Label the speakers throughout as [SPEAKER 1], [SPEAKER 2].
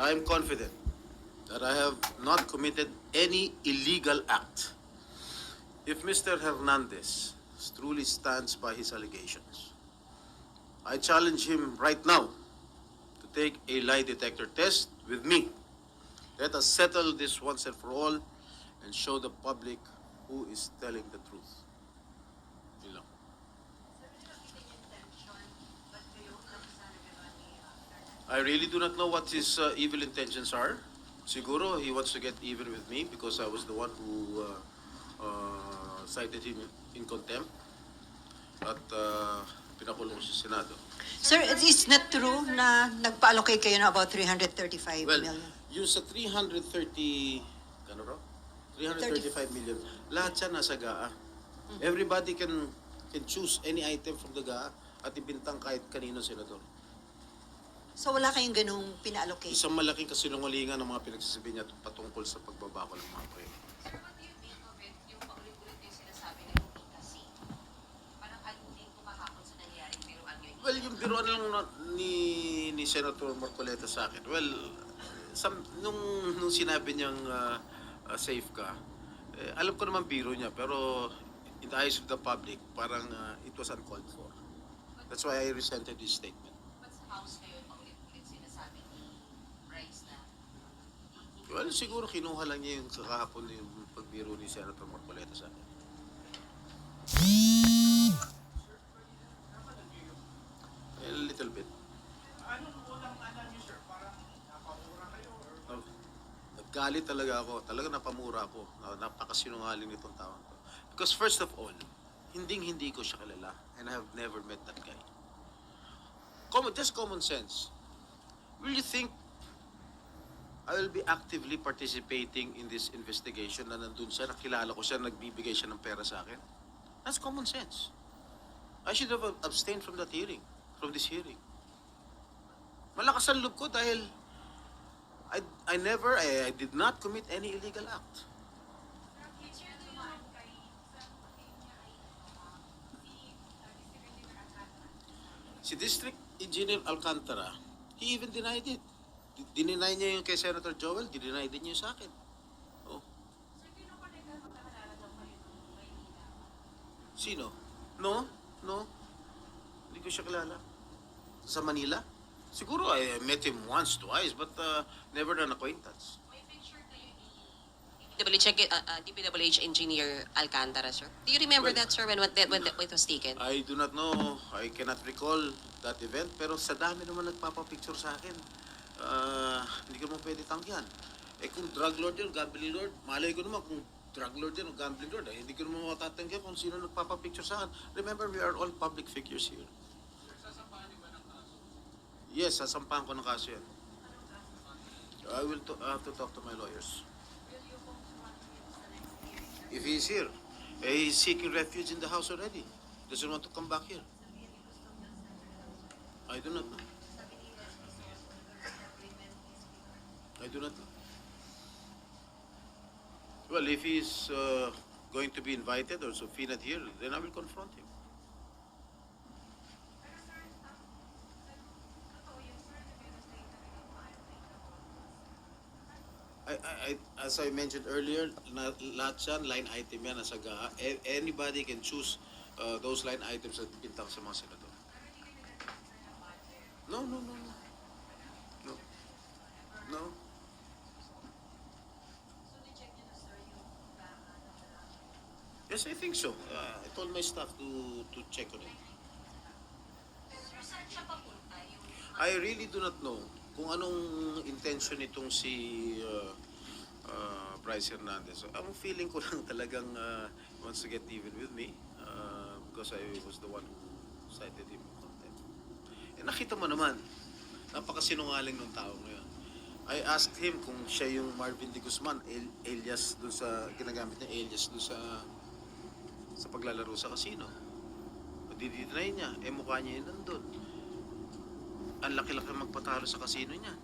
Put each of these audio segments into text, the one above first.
[SPEAKER 1] I am confident that I have not committed any illegal act. If Mr. Hernandez truly stands by his allegations, I challenge him right now to take a lie detector test with me. Let us settle this once and for all and show the public who is telling the truth. I really do not know what his uh, evil intentions are. Siguro he wants to get even with me because I was the one who uh, uh, cited him in contempt. At uh, pinakulong sa Senado.
[SPEAKER 2] Sir, it is not true na nagpa-allocate kayo na about 335
[SPEAKER 1] Well,
[SPEAKER 2] million?
[SPEAKER 1] yung sa 330, ano raw? 335 million, lahat siya nasa GAA. Everybody can can choose any item from the GAA at ibintang kahit kanino senador.
[SPEAKER 2] So wala kayong ganung pina-allocate?
[SPEAKER 1] Isang malaking kasinungalingan ng mga pinagsasabi niya patungkol sa pagbabako ng mga proyekto.
[SPEAKER 3] Sir, what do you of it, yung paulit-ulit yung sinasabi na hindi kasi? Parang alutin ko kahapon sa nangyaring biruan nyo.
[SPEAKER 1] Well, yung biruan lang na- ni, ni Senator Marcoleta sa akin, well, some, nung, nung sinabi niyang uh, uh, safe ka, eh, alam ko naman biro niya, pero in the eyes of the public, parang uh, it was uncalled for. That's why I resented his statement.
[SPEAKER 3] Ba't sa house kayo paulit-ulit sinasabi ni Bryce na
[SPEAKER 1] Well, siguro kinuha lang niya yung kahapon yung pagbiro ni Senator Marcoleta sa akin. A little bit.
[SPEAKER 4] Anong unang alam niyo, sir? Parang napamura kayo
[SPEAKER 1] Oh, Naggalit talaga ako. Talaga napamura ako. Na- Napakasinungaling nitong tao to. Because first of all, hinding hindi ko siya kilala and I have never met that guy. Common, just common sense. Will you think I will be actively participating in this investigation na nandun siya, nakilala ko siya, nagbibigay siya ng pera sa akin? That's common sense. I should have abstained from that hearing, from this hearing. Malakas ang loob ko dahil I, I never, I, I did not commit any illegal act. Si District Engineer Alcantara, he even denied it. Di- Dininay niya yung kay Senator Joel, dininay din niya sa akin. Oh. Sino? No, no. Hindi ko siya kilala. Sa Manila? Siguro I met him once, twice, but uh, never an acquaintance.
[SPEAKER 3] may picture kayo ni DPWH, uh, uh, DPWH engineer Alcantara, sir? Do you remember
[SPEAKER 1] Well-
[SPEAKER 3] that, sir, when, when, when it was taken?
[SPEAKER 1] I do not know, I cannot recall that event, pero sa dami naman nagpapapicture sa akin, ah, hindi ko naman pwede tanggihan. Eh kung drug lord yun, gambling lord, malay ko naman kung drug lord yan o gambling lord, eh, hindi ko naman matatanggihan kung sino nagpapapicture sa akin. Remember, we are all public figures here. Yes, sasampahan ko ng kaso yan. I will to, I have to talk to my lawyers. If he is here, eh, he's seeking refuge in the house already. Doesn't want to come back here. I do not know. I do not know. Well, if he is uh, going to be invited or subpoenaed here, then I will confront him. I, I, I, as I mentioned earlier, na, lahat line item yan, nasa GAA. Anybody can choose uh, those line items at bintang sa mga senador. No, no, no, no. No. No. Yes, I think so. Uh, I told my staff to to check on it. I really do not know kung anong intention nitong si uh, uh, Bryce Hernandez. Ang feeling ko lang talagang uh, he wants to get even with me uh, because I was the one who cited him in contempt. Eh, nakita mo naman, napakasinungaling ng tao ngayon. I asked him kung siya yung Marvin de Guzman, al- alias dun sa, ginagamit niya alias dun sa sa paglalaro sa casino. O didinay niya, eh mukha niya yun nandun. Ang laki-laki magpatalo sa casino niya.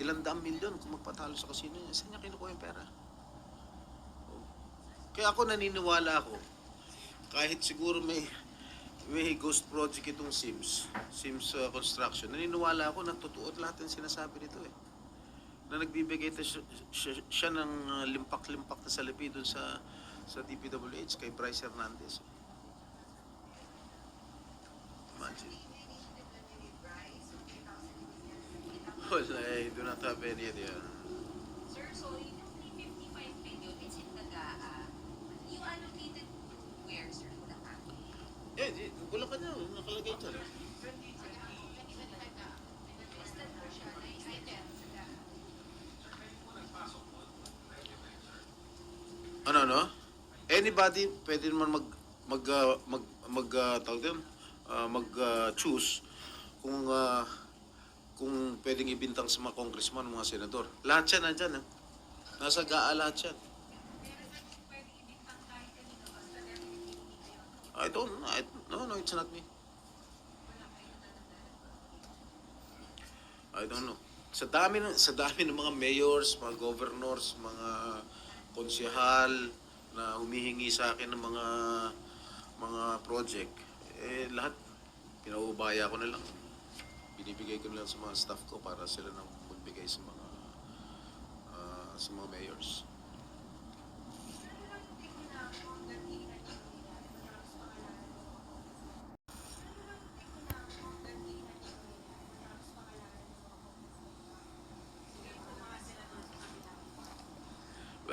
[SPEAKER 1] Ilang daang milyon kung magpatalo sa casino niya. Saan niya kinukuha yung pera? O. Kaya ako naniniwala ako, kahit siguro may may ghost project itong Sims, Sims uh, Construction, naniniwala ako na totoo at lahat ng sinasabi nito eh. na nagbibigay ta siya, siya, siya ng uh, limpak-limpak na salapi doon sa sa DPWH kay Bryce Hernandez. Imagine. Well, I do not have any idea.
[SPEAKER 3] Sir, so yung 355 million, it's in Tagaa. You allocated where, sir? Bulacan?
[SPEAKER 1] Eh, na, nakalagay dyan. Ano, ano? Anybody, pwede naman mag, mag, uh, mag, mag, uh, tawag din, uh, mag, uh, choose kung, uh, kung pwedeng ibintang sa mga congressman, mga senador. Lahat yan nandyan, eh. Nasa GAA lahat yan. I don't, I, no, no, it's not me. I don't know. Sa dami ng sa dami ng mga mayors, mga governors, mga konsehal na humihingi sa akin ng mga mga project, eh lahat pinaubaya ko na lang. Binibigay ko na lang sa mga staff ko para sila nang magbigay sa mga ah, sa mga mayors.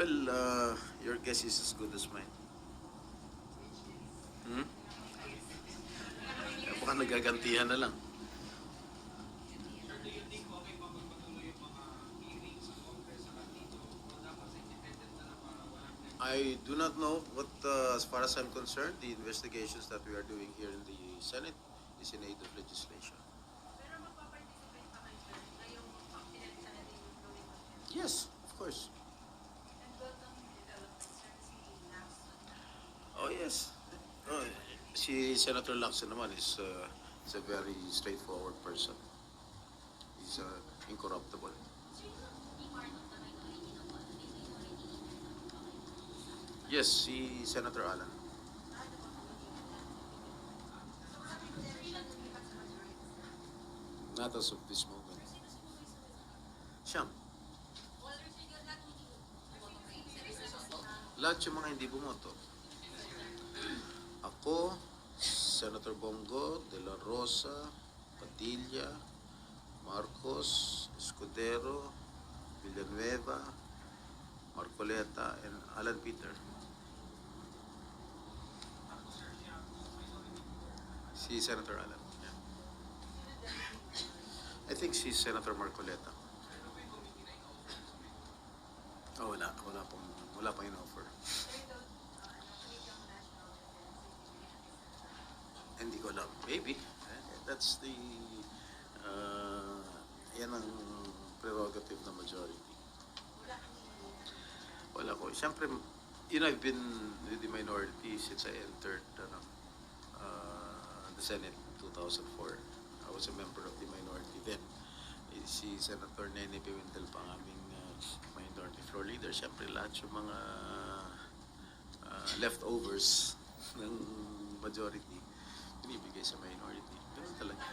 [SPEAKER 1] Well, uh, your guess is as good as mine. Hmm? Eh, Baka nagagantihan na lang. I do not know, but uh, as far as I'm concerned, the investigations that we are doing here in the Senate is in aid of legislation. Yes, of course. Oh, yes. Oh, si Senator Lacson naman is, uh, is a very straightforward person. He's uh, incorruptible. Yes, si Senator Alan. Not as of this moment. Siyam. Lahat yung mga hindi bumoto. Ako, Senator Bongo, De La Rosa, Padilla, Marcos, Escudero, Villanueva, Marcoleta, and Alan Peter. Si Senator Alan. yeah. I think si Senator Marcoleta. Oh, wala. Wala pong, wala pang in-offer. Ko alam. Maybe. Eh, That's the, uh, yan ang prerogative ng majority. Wala ko. Siyempre, you know, I've been with the minority since I entered ano, uh, the Senate in 2004. I was a member of the minority then. Eh, Si Senator Nene Pimentel pa ang aming uh, minority floor leader. Siyempre, lahat yung mga uh, leftovers ng majority binibigay sa minority. Ganun talaga.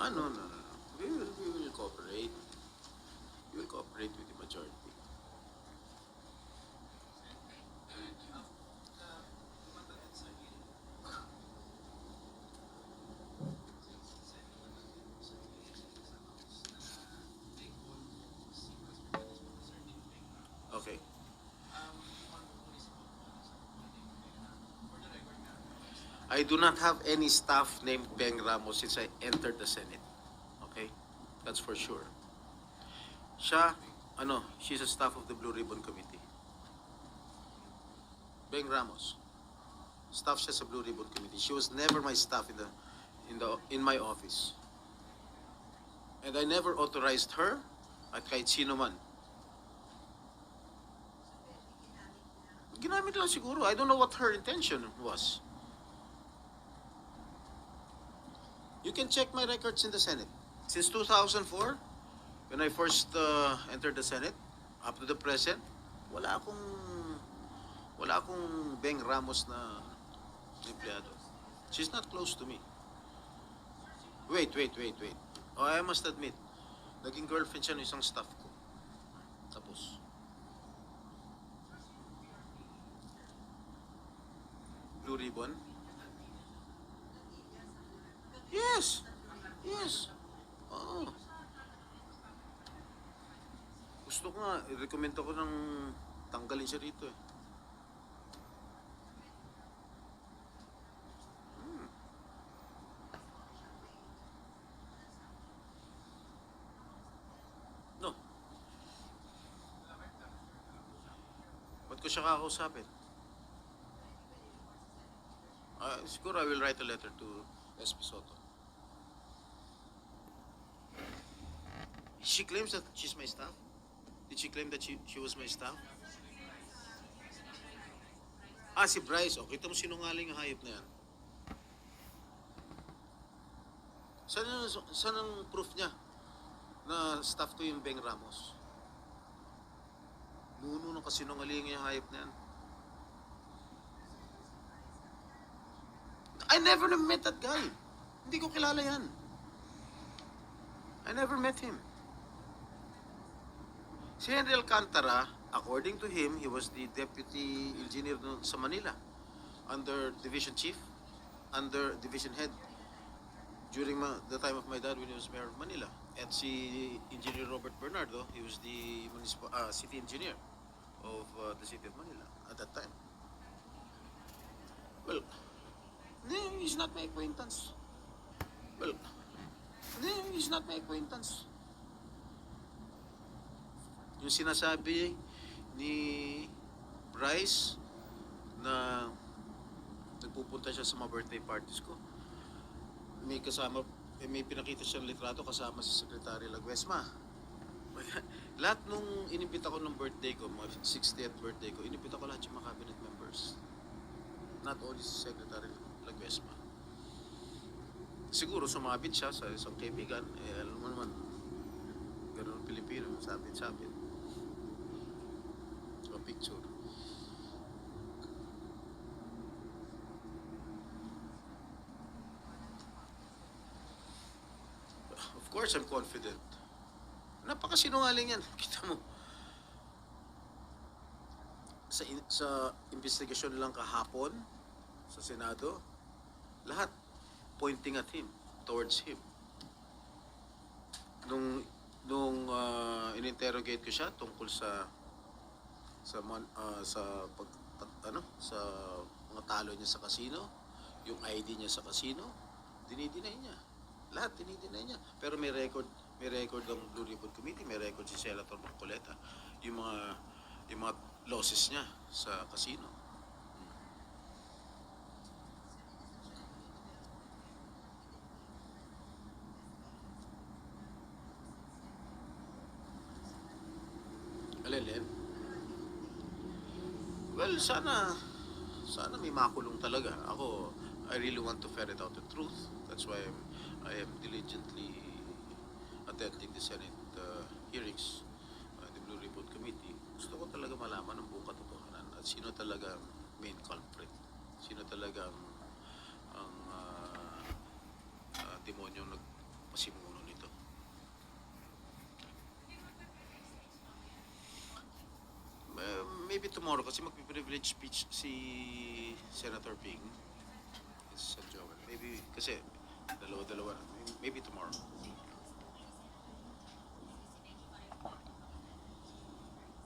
[SPEAKER 1] Ah, no, no, no. no. We will, we will cooperate. We will cooperate with the majority. I do not have any staff named Beng Ramos since I entered the Senate. Okay? That's for sure. Siya, ano, she's a staff of the Blue Ribbon Committee. Beng Ramos. Staff siya sa Blue Ribbon Committee. She was never my staff in the in the in my office. And I never authorized her at kahit sino man. Ginamit lang siguro. I don't know what her intention was. You can check my records in the Senate. Since 2004, when I first uh, entered the Senate, up to the present, wala akong wala akong Beng Ramos na empleyado. She's not close to me. Wait, wait, wait, wait. Oh, I must admit, naging girlfriend siya ng isang staff ko. Tapos. Blue ribbon? Yes! Yes! Oo. Gusto i-recommend ako ng tanggalin siya rito eh. Hmm. No. Ba't ko siya kakausapin? Ah, siguro I will write a letter to SP Soto. She claims that she's my staff? Did she claim that she, she was my staff? Ah, si Bryce. O, kita mo sinungaling ang hayop na yan. Saan, ang- saan ang proof niya na staff ko yung Beng Ramos? Nuno ng kasinungaling yung hayop na yan. I never met that guy. Hindi ko kilala yan. I never met him. Si Henry Alcantara, according to him, he was the deputy engineer sa Manila under division chief, under division head during the time of my dad when he was mayor of Manila. At si Engineer Robert Bernardo, he was the municipal, uh, city engineer of uh, the city of Manila at that time. Well, he's not my acquaintance. Well, he's not my acquaintance. Yung sinasabi ni Bryce na nagpupunta siya sa mga birthday parties ko. May kasama, eh, may pinakita siyang litrato kasama si Secretary Laguesma. lahat nung inibita ko ng birthday ko, mga 60th birthday ko, inibita ko lahat yung mga cabinet members. Not only si Secretary Laguesma. Siguro sumabit siya sa isang kaibigan, eh alam mo naman, ganun ang Pilipino, sabit-sabit. Picture. Of course, I'm confident. Napakasinungaling yan. Kita mo. Sa, in- sa investigasyon lang kahapon, sa Senado, lahat pointing at him, towards him. Nung nung uh, in-interrogate ko siya tungkol sa sa ah, sa pag pag- ano sa mga talo niya sa casino, yung ID niya sa casino, dinidinay niya. Lahat dinidinay niya. Pero may record, may record ang Blue Ribbon Committee, may record si Senator Marcoleta, yung mga yung mga losses niya sa casino. Alin, Well, sana sana may makulong talaga. Ako, I really want to ferret out the truth. That's why I'm, I am diligently attending the Senate uh, hearings, uh, the Blue Ribbon Committee. Gusto ko talaga malaman ang buong katotohanan at sino talaga ang main culprit. Sino talaga ang, ang uh, uh, demonyo nagpasimuno nito. Uh, maybe tomorrow kasi magpi-privilege speech si Senator Ping. Sa Joel. Maybe kasi dalawa-dalawa. Maybe tomorrow.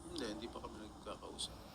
[SPEAKER 1] Hindi, hindi pa kami nagkakausap.